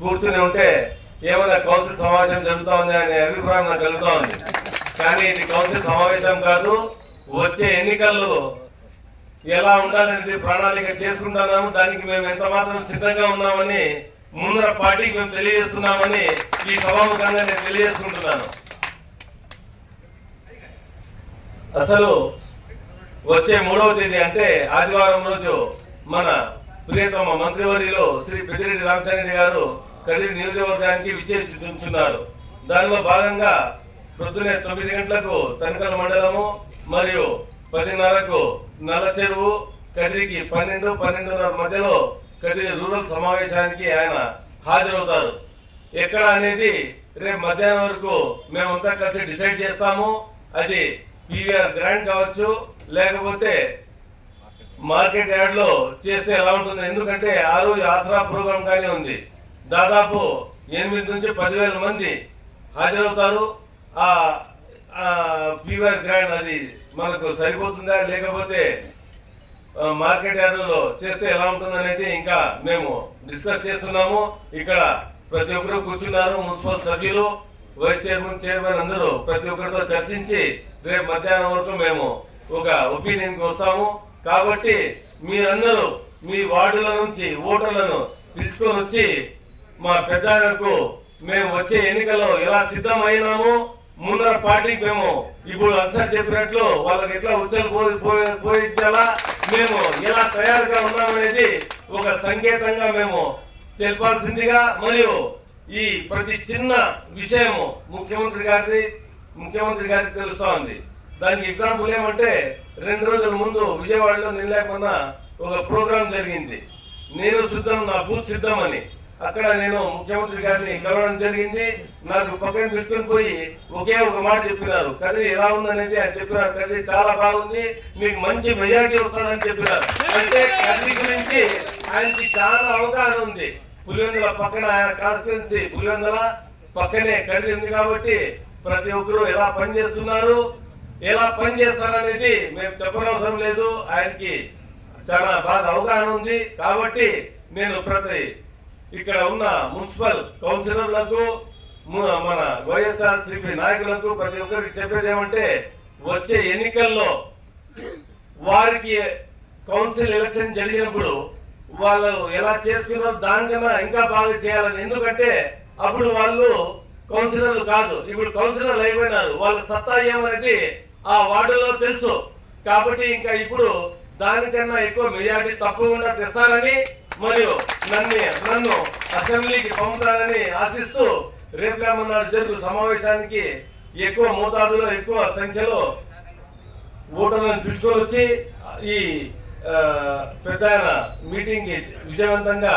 కూర్చుని ఉంటే ఏమైనా కౌన్సిల్ సమావేశం జరుగుతోంది అనే అభిప్రాయం నాకు కలుగుతోంది కానీ ఇది కౌన్సిల్ సమావేశం కాదు వచ్చే ఎన్నికల్లో ఎలా ఉండాలనేది ప్రణాళిక చేసుకుంటున్నాము. దానికి మేము ఎంత మాత్రం సిద్ధంగా ఉన్నామని ముందర పార్టీకి మేము తెలియజేస్తున్నామని ఈ సభాముఖంగా నేను తెలియజేసుకుంటున్నాను. అసలు వచ్చే మూడవ తేదీ అంటే ఆదివారం రోజు మన ప్రియతమ మంత్రివర్యులు శ్రీ పెద్దిరెడ్డి రామచంద్ర గారు కదిరి నియోజకవర్గానికి విచ్చేస్తున్నారు దానిలో భాగంగా పొద్దునే తొమ్మిది గంటలకు తనకల మండలము మరియు పదిన్నరకు నల్ల చెరువు కదిరికి పన్నెండు పన్నెండున్నర మధ్యలో కదిరి రూరల్ సమావేశానికి ఆయన హాజరవుతారు. ఎక్కడ అనేది రేపు మధ్యాహ్నం వరకు మేమంతా కలిసి డిసైడ్ చేస్తాము. అది పీవీఆర్ గ్రాండ్ కావచ్చు లేకపోతే మార్కెట్ యార్డ్లో చేస్తే ఎలా ఉంటుంది? ఎందుకంటే ఆ రోజు ఆసరా ప్రోగ్రామ్ కానీ ఉంది. దాదాపు ఎనిమిది నుంచి పదివేల మంది హాజరవుతారు. ఆ ఫీవర్ గ్రాండ్ అది మనకు సరిపోతుందా? లేకపోతే మార్కెట్ యార్డులో చేస్తే ఎలా ఉంటుంది అనేది ఇంకా మేము డిస్కస్ చేస్తున్నాము. ఇక్కడ ప్రతి ఒక్కరు కూర్చున్నారు. మున్సిపల్ సభ్యులు వైస్ చైర్మన్ చైర్మన్ అందరూ ప్రతి ఒక్కరితో చర్చించి రేపు మధ్యాహ్నం వరకు మేము ఒక ఒపీనియన్కి వస్తాము. కాబట్టి మీరందరూ మీ వార్డుల నుంచి ఓటర్లను పిలుచుకొని వచ్చి మా పెద్దలకు మేము వచ్చే ఎన్నికల్లో ఎలా సిద్ధమైనామో ముందర పార్టీకి మేము ఇప్పుడు అన్సార్ చెప్పినట్లు వాళ్ళకి ఎట్లా ఉచ్చలు పోయించాలా మేము ఎలా తయారుగా ఉన్నామనేది ఒక సంకేతంగా మేము తెలపాల్సిందిగా మరియు ఈ ప్రతి చిన్న విషయము ముఖ్యమంత్రి గారిది ముఖ్యమంత్రి గారికి తెలుస్తా ఉంది. దానికి ఎగ్జాంపుల్ ఏమంటే రెండు రోజుల ముందు విజయవాడలో నిన్న ఒక ప్రోగ్రాం జరిగింది. నేను సిద్ధం నా బూత్ సిద్ధం అని అక్కడ నేను ముఖ్యమంత్రి గారిని కలవడం జరిగింది. నాకు పక్కన పెట్టుకుని పోయి ఒకే ఒక మాట చెప్పినారు. కర్రీ ఎలా ఉందనేది ఆయన చెప్పినారు. కర్రీ చాలా బాగుంది. మీకు మంచి మెజార్టీ వస్తుందని చెప్పినారు. అంటే కర్రీ గురించి ఆయనకి చాలా అవగాహన ఉంది. పులివెందుల పక్కన ఆయన కాన్స్టిట్యున్సీ పులివెందుల పక్కనే కర్రీ ఉంది కాబట్టి ప్రతి ఒక్కరూ ఎలా పనిచేస్తున్నారు? ఎలా పనిచేస్తారనేది మేము చెప్పనవసరం లేదు. ఆయనకి చాలా బాగా అవగాహన ఉంది. కాబట్టి నేను ప్రతి ఇక్కడ ఉన్న మున్సిపల్ కౌన్సిలర్లకు మన వైఎస్ఆర్ సిపి నాయకులకు ప్రతి ఒక్కరికి చెప్పేది ఏమంటే వచ్చే ఎన్నికల్లో వారికి కౌన్సిల్ ఎలక్షన్ జరిగినప్పుడు వాళ్ళు ఎలా చేసుకున్నారో దానికన్నా ఇంకా బాగా చేయాలని. ఎందుకంటే అప్పుడు వాళ్ళు కౌన్సిలర్లు కాదు. ఇప్పుడు కౌన్సిలర్లు అయిపోయినారు. వాళ్ళ సత్తా ఏమనేది ఆ వార్డులో తెలుసు. కాబట్టి ఇంకా ఇప్పుడు దానికన్నా ఎక్కువ మెజార్టీ తప్పకుండా తెస్తారని మరియు నన్ను నన్ను అసెంబ్లీకి పంపుతారని ఆశిస్తూ రేపు ఏమన్నాడు జరుగు సమావేశానికి ఎక్కువ మోతాదులో ఎక్కువ సంఖ్యలో ఓటర్లను పిలుచుకొని వచ్చి ఈ పెద్ద మీటింగ్కి మీటింగ్ విజయవంతంగా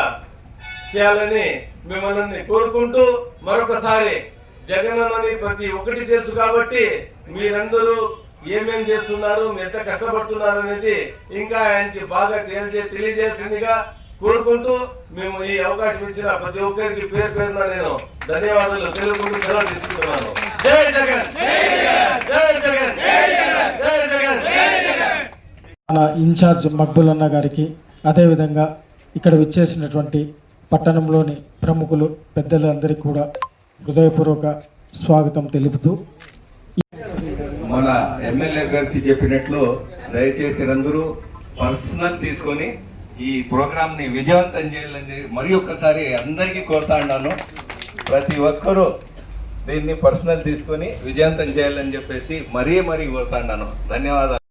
చేయాలని మిమ్మల్ని కోరుకుంటూ మరొకసారి జగనన్నని ప్రతి ఒక్కటి తెలుసు కాబట్టి మీరందరూ ఏమేం చేస్తున్నారు ఎంత కష్టపడుతున్నారు అనేది ఇంకా ఆయనకి బాగా తెలియజే తెలియజేయాల్సిందిగా కోరుకుంటూ మేము ఈ అవకాశం ఇచ్చిన ప్రతి ఒక్కరికి పేరు పేరున నేను ధన్యవాదాలు తెలుపుకుంటూ సెలవు తీసుకుంటున్నాను. జై జగన్! జై జగన్! జై జగన్! మన ఇన్ఛార్జ్ మక్బులన్న గారికి అదేవిధంగా ఇక్కడ విచ్చేసినటువంటి పట్టణంలోని ప్రముఖులు పెద్దలందరికీ కూడా హృదయపూర్వక స్వాగతం తెలుపుతూ మన ఎమ్మెల్యే గారికి చెప్పినట్లు దయచేసి అందరూ పర్సనల్ తీసుకొని ఈ ప్రోగ్రామ్ని విజయవంతం చేయాలని మరి ఒక్కసారి అందరికీ కోరుతా ఉన్నాను ప్రతి ఒక్కరూ దీన్ని పర్సనల్ తీసుకొని విజయవంతం చేయాలని చెప్పేసి మరీ మరీ కోరుతా ఉన్నాను ధన్యవాదాలు.